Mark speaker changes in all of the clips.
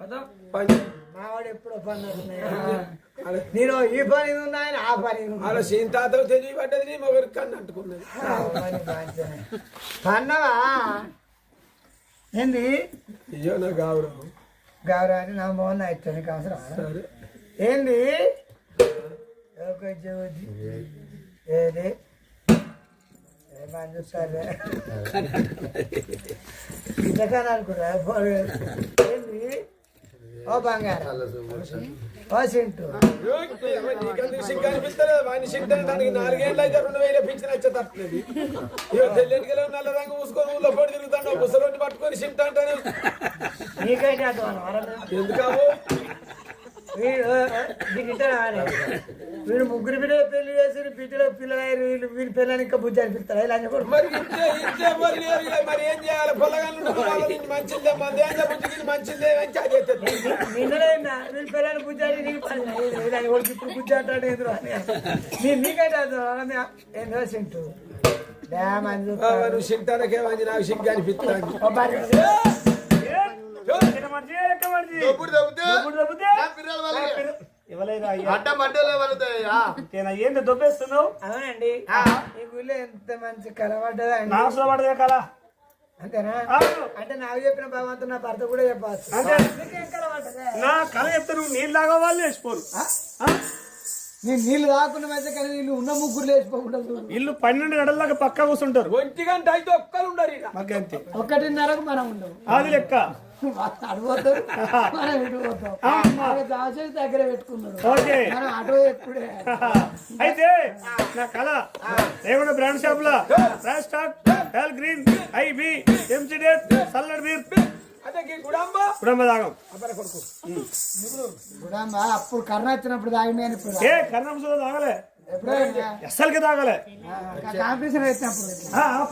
Speaker 1: కదా?
Speaker 2: పని.
Speaker 3: మావాడు ఎప్పుడో పని నేను ఈ పని ఉన్నా ఆయన ఆ పని.
Speaker 2: అలా సీంతాతో తెలియబడ్డది నీ మొగరికి కన్ను అంటుకున్నది.
Speaker 3: పన్నవా ఏంది?
Speaker 2: అయ్యో నా గౌరవం.
Speaker 3: గౌరవాన్ని నా మోహన్ నీకు అవసరం
Speaker 2: సరే.
Speaker 3: ఏంది? ఏది? ఏమని చూస్తారే ఇంతకన్నా అనుకున్నా ఏంది? ఓ బంగారం. ఓ సింటు
Speaker 2: దానికి నాలుగేళ్ళు అయితే రెండు వేల పింఛన్ వచ్చే తప్పలేదు ఇక తెల్లెటికలో నల్ల రంగు మూసుకొని ఊళ్ళో పొడి తిరుగుతాను బుసలోని పట్టుకొని సింట్ అంటానే ఎందుకావు
Speaker 3: వీడు ముగ్గురు బిడ్డలు పెళ్ళి చేసి బిడ్డలు పిల్లలు వీళ్ళు వీళ్ళ పిల్లలు ఇంకా బుద్ధి అనిపిస్తారు? ఇలా కూడా
Speaker 2: మరి ఏం చేయాలి? మంచిదే మంది మంచిదే
Speaker 3: విన్నా. వీళ్ళ పిల్లలు బుద్ధి అని నీకు పని ఇప్పుడు బుద్ధి అంటాడు ఎదురు అని. నీ నీకైతే ఏం సింటు? డ్యామ్ అని చూస్తాడు.
Speaker 2: నువ్వు సింటానకే మంచి నాకు అనిపిస్తుంది.
Speaker 4: పిర్రలు వాళ్ళకి.
Speaker 5: ఇవ్వలేదా
Speaker 4: అడ్డం
Speaker 5: ఏంది దొబ్బేస్తున్నావు?
Speaker 3: అవునండి. ఈ గుళ్ళు ఎంత మంచి అండి
Speaker 5: నాసులో పడదే కదా
Speaker 3: అంతేనా?
Speaker 5: అవును.
Speaker 3: అంటే నాకు చెప్పిన భగవంతుడు నా భర్త కూడా చెప్పవచ్చు.
Speaker 5: అంతే.
Speaker 3: నీకేం కలవడ్డదా?
Speaker 5: నా కళ చెప్తే నువ్వు నీళ్ళు తాగా వాళ్ళు వేసిపోరు ఆ?
Speaker 3: నేను నీళ్ళు తాకుండా మధ్య కానీ నీళ్ళు ఉన్న ముగ్గురు లేచిపోకుండా చూడు
Speaker 5: ఇల్లు పన్నెండు గంటల దాకా పక్క కూర్చుంటారు.
Speaker 2: ఒంటి గంట అయితే ఒక్కరు ఉండరు
Speaker 3: ఒకటిన్నరకు మనం ఉండవు
Speaker 5: అది లెక్క.
Speaker 3: అడిపోతారు మనం ఇటు పోతాం మన దాసేది దగ్గర పెట్టుకున్నాడు.
Speaker 5: ఓకే.
Speaker 3: మనం అటు ఎప్పుడే?
Speaker 5: అయితే నా కళ. ఏమన్నా బ్రాండ్ షాప్ లా? ఫ్రాష్ స్టాక్ హెల్ గ్రీన్ ఐబి ఎంసిడెట్ బీర్.
Speaker 2: గుడాంబ.
Speaker 3: చూడమ్మా అప్పుడు కర్ణ వచ్చినప్పుడు తాగింది అని ఇప్పుడు
Speaker 5: ఏ కర్ణం తాగలే ఎస్ఎల్కి తాగలే.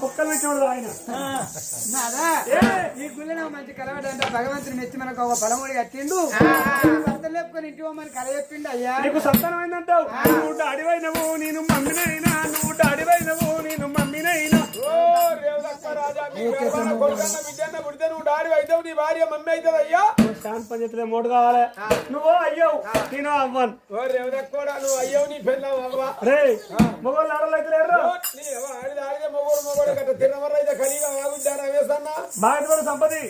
Speaker 5: పొక్కలు ఆయన?
Speaker 3: ఈ గుళ్ళు మంచి కలవడంటే భగవంతుని మెచ్చి మనకు ఒక పలమూడి కట్టిండు. లేపుకొని ఇంటి పోమని కల చెప్పిండు అయ్యా.
Speaker 5: నీకు సంతానం అయిందంటావు? నువ్వు అడివైనవు నేను మమ్మినైనా నువ్వు అడివైనవు నేను మమ్మినైనా
Speaker 2: ఓ రేవదక్క రాజా నీ పేరున కొడుకన్న బిడ్డన్న పుడితే నువ్వు డాడీ అవుతావు నీ భార్య మమ్మీ అవుతుంది అయ్యా?
Speaker 5: స్టాండ్ పంచాయతీలో మూడు కావాలి. నువ్వు అయ్యావు నేను అవ్వను.
Speaker 2: ఓ రేవదక్క కూడా నువ్వు అయ్యవు నీ పెళ్ళావు అవ్వ.
Speaker 5: రే మొగోళ్ళు ఆడలు అయితే లేరు బాగా సంపది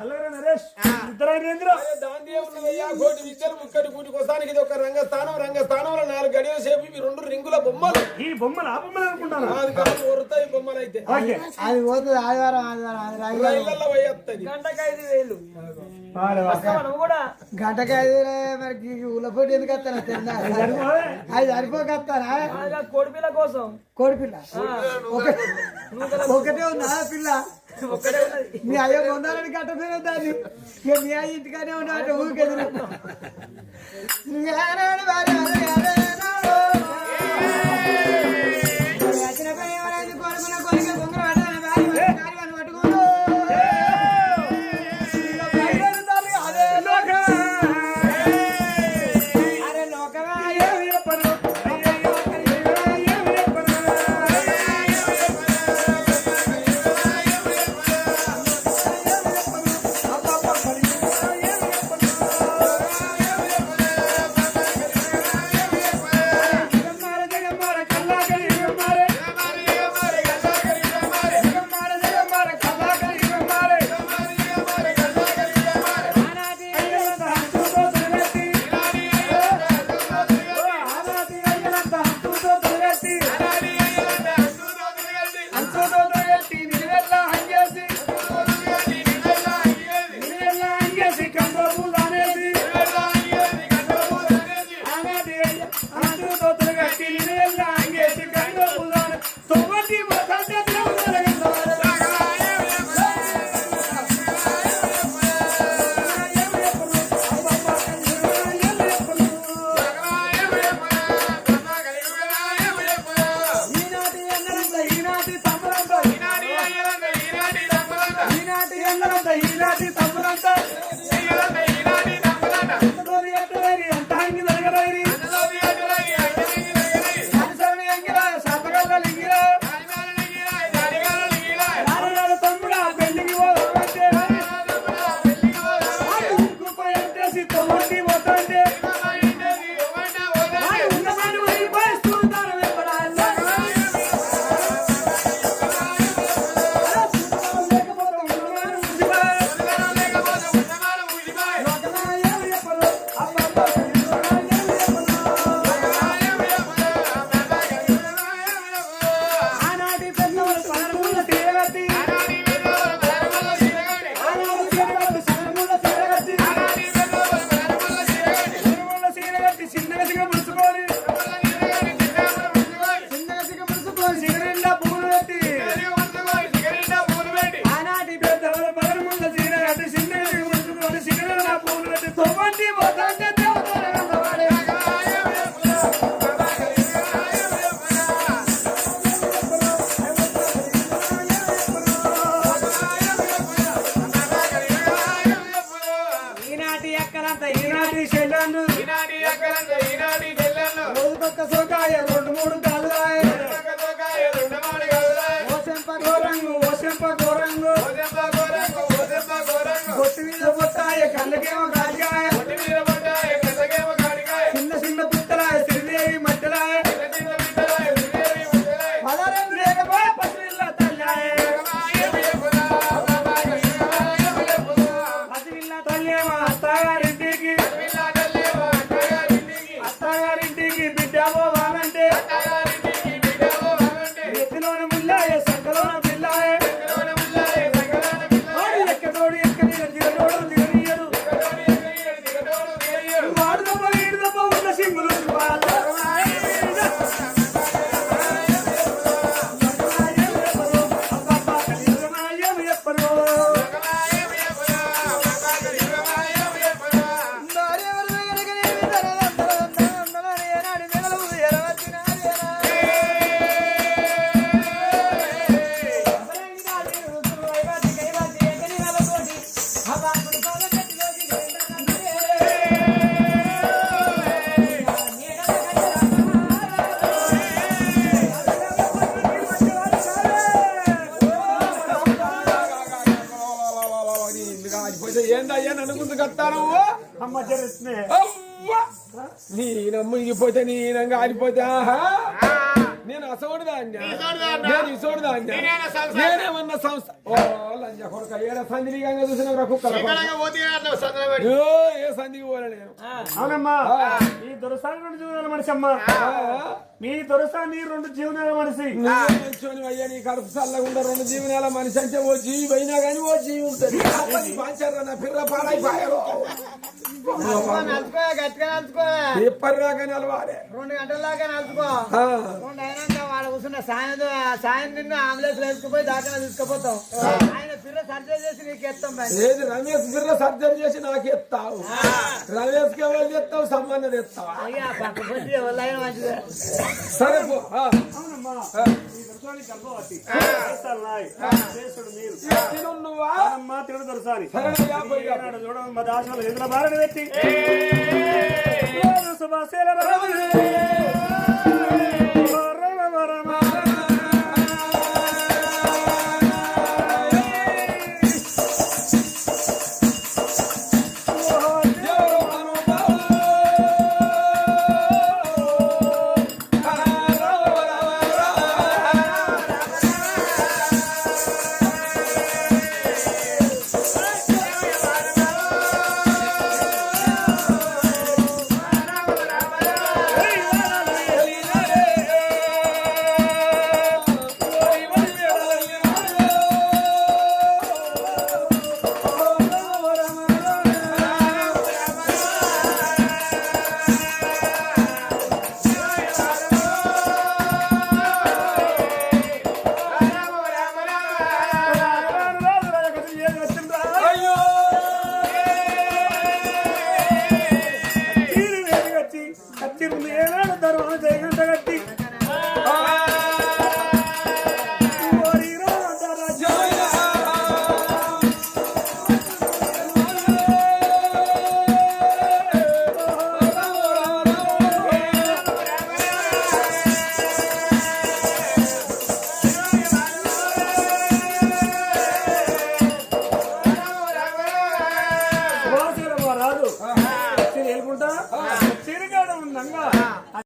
Speaker 5: అల్లరి నరేష్ ఇద్దరైన ఇంద్ర
Speaker 2: అదే దాంది ఏమున్నదయ్యా కోటి విద్యలు ముక్కటి కూటి కోసానికి ఇది ఒక రంగస్థానం. రంగస్థానంలో నాలుగు గడియల ఇవి రెండు రింగుల బొమ్మలు.
Speaker 5: ఈ బొమ్మలు ఆ బొమ్మలు అనుకుంటాను?
Speaker 2: అది కాదు ఒరుతాయి బొమ్మలు అయితే
Speaker 5: ఓకే.
Speaker 3: అది పోతుంది ఆదివారం ఆదివారం అది
Speaker 2: రైళ్ళల్లో
Speaker 1: గంటకు ఐదు వేలు.
Speaker 5: వాడు వాడు.
Speaker 1: నువ్వు కూడా?
Speaker 3: గంటకి ఐదు మరి ఉల్లపొట్టి ఎందుకు వస్తానా తిన్నా
Speaker 5: సరిపోలే?
Speaker 3: అది
Speaker 1: కోడి పిల్ల కోసం.
Speaker 3: కోడి పిల్ల? ఒక- ఒకటే ఉందా పిల్ల?
Speaker 1: ఒక్కడే ఉన్నది.
Speaker 3: మీ అయ్యో పొందాలని కట్టపోయిన దాన్ని. ఇక మీ అయ్య ఇంటికానే ఉన్నాడు ఊరికెదురు
Speaker 5: Puto divertido. ఈనాటి ఎక్కలంత ఈనాటి చెల్లెళ్ళు రోజుకొక్క సోకాయ రెండు మూడు కాదులాయ అమ్మ! జరుస్తుంది
Speaker 2: నీ నమ్ముగిపోతే నీ నంగా ఆడిపోతే నేను అసోడు దాన్యా నేను ఇసోడు దాన్యా నేనేమన్నా సంస్థ? ఓ లంజ కొడుక ఏడ సంధినికంగా చూసిన కుక్కల ఏ ఏ సంధికి పోలే నేను.
Speaker 5: అవునమ్మా. ఈ దొరసాని రెండు జీవనాల మనిషి అమ్మ మీ దొరసాని రెండు జీవనాల మనిషి.
Speaker 2: అయ్యా నీ కడుపు చల్లకుండా రెండు జీవనాల మనిషి అంటే ఓ జీవి పోయినా కానీ ఓ జీవి ఉంటుంది. పాంచారు నా పిర్ర పాడైపోయారు. ఎప్పటిదాకా నిలవాలి.
Speaker 3: రెండు గంటల దాకా నలుచుకో. రెండు అయినాక వాడు కూర్చున్న సాయం సాయం నిన్ను అంబులెన్స్ వేసుకుపోయి దాకా తీసుకుపోతాం ఆయన పిల్ల సర్జరీ చేసి నీకు ఎత్తాం.
Speaker 2: ఏది? రమేష్ బిర్ర సర్జరీ చేసి నాకు ఎత్తావు. రమేష్కి ఎవరు ఎత్తావు సంబంధం ఎత్తావా
Speaker 3: అయ్యా పక్క మంచిదే.
Speaker 2: సరే
Speaker 5: దొరసాని గర్భవతి తిరుడు దొరసాని
Speaker 2: సరే యాభై యాభై.
Speaker 5: ఈనాడు చూడండి మా దాసలు ఎదురు బారని పెట్టి